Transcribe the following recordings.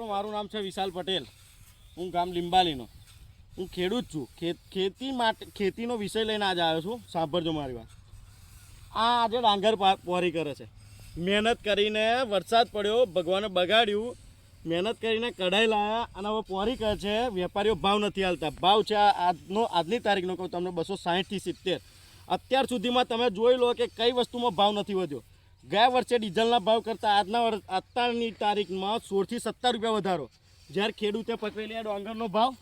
મિત્રો, મારું નામ છે વિશાલ પટેલ. હું ગામ લીંબાલીનો. હું ખેડૂત છું. ખેત માટે, ખેતીનો વિષય લઈને આજે આવ્યો છું. સાંભળજો મારી વાત. આ આજે ડાંગર પોરી કરે છે. મહેનત કરીને વરસાદ પડ્યો, ભગવાને બગાડ્યું. મહેનત કરીને કઢાઈ લાયા અને હવે પોરી કરે છે. વેપારીઓ ભાવ નથી હાલતા. ભાવ છે આજનો, આજની તારીખનો કહું તમને, બસો સાહીઠથી સિત્તેર. અત્યાર સુધીમાં તમે જોઈ લો કે કઈ વસ્તુમાં ભાવ નથી વધ્યો. ગયા વર્ષે ડીઝલના ભાવ કરતાં આજના વર્ષ અત્યારની તારીખમાં સોળથી સત્તર રૂપિયા વધારો. જ્યારે ખેડૂતે પકવેલી આ ડાંગરનો ભાવ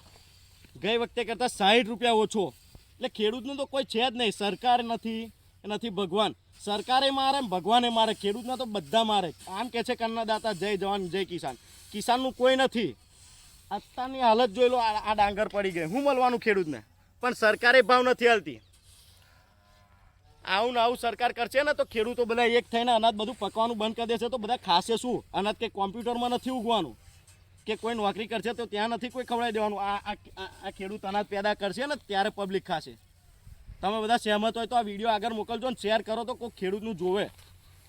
ગઈ વખતે કરતાં સાહીઠ રૂપિયા ઓછો. એટલે ખેડૂતનું તો કોઈ છે જ નહીં. સરકાર નથી નથી ભગવાન. સરકારે મારે, ભગવાને મારે, ખેડૂતને તો બધા મારે. આમ કહે છે કન્નદાતા જય જવાન, જય કિસાન. કિસાનનું કોઈ નથી. અત્યારની હાલત જોઈ લો આ ડાંગર પડી ગઈ. હું મળવાનું ખેડૂતને? પણ સરકારે ભાવ નથી હાલતી. આવું ને આવું સરકાર કરશે ને તો ખેડૂતો બધા એક થઈને અનાજ બધું પકવાનું બંધ કરી દેશે. તો બધા ખાશે શું? અનાજ કે કોમ્પ્યુટરમાં નથી ઉગવાનું? કે કોઈ નોકરી કરશે તો ત્યાં નથી કોઈ ખવડાવી દેવાનું? આ આ ખેડૂત અનાજ પેદા કરશે ને ત્યારે પબ્લિક ખાશે. તમે બધા સહેમત હોય તો આ વીડિયો આગળ મોકલજો ને શેર કરો તો કોઈ ખેડૂતનું જોવે.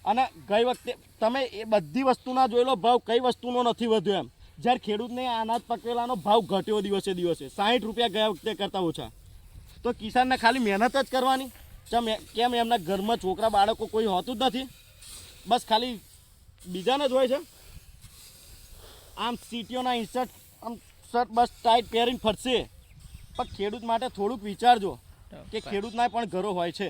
અને ગઈ વખતે તમે એ બધી વસ્તુના જોઈ લો ભાવ કઈ વસ્તુનો નથી વધ્યો એમ. જ્યારે ખેડૂતને અનાજ પકવેલાનો ભાવ ઘટ્યો દિવસે દિવસે. સાહીઠ રૂપિયા ગયા વખતે કરતાં ઓછા. તો કિસાનને ખાલી મહેનત જ કરવાની? ચમ કેમ એમના ઘરમાં છોકરા બાળકો કોઈ હોતું જ નથી? બસ ખાલી બીજાને જ હોય છે. આમ સીટીઓના ઇન્સર્ટ આમ શર્ટ બસ ટાઈટ પહેરીને ફરશે. પણ ખેડૂત માટે થોડુંક વિચારજો કે ખેડૂતના પણ ઘરો હોય છે.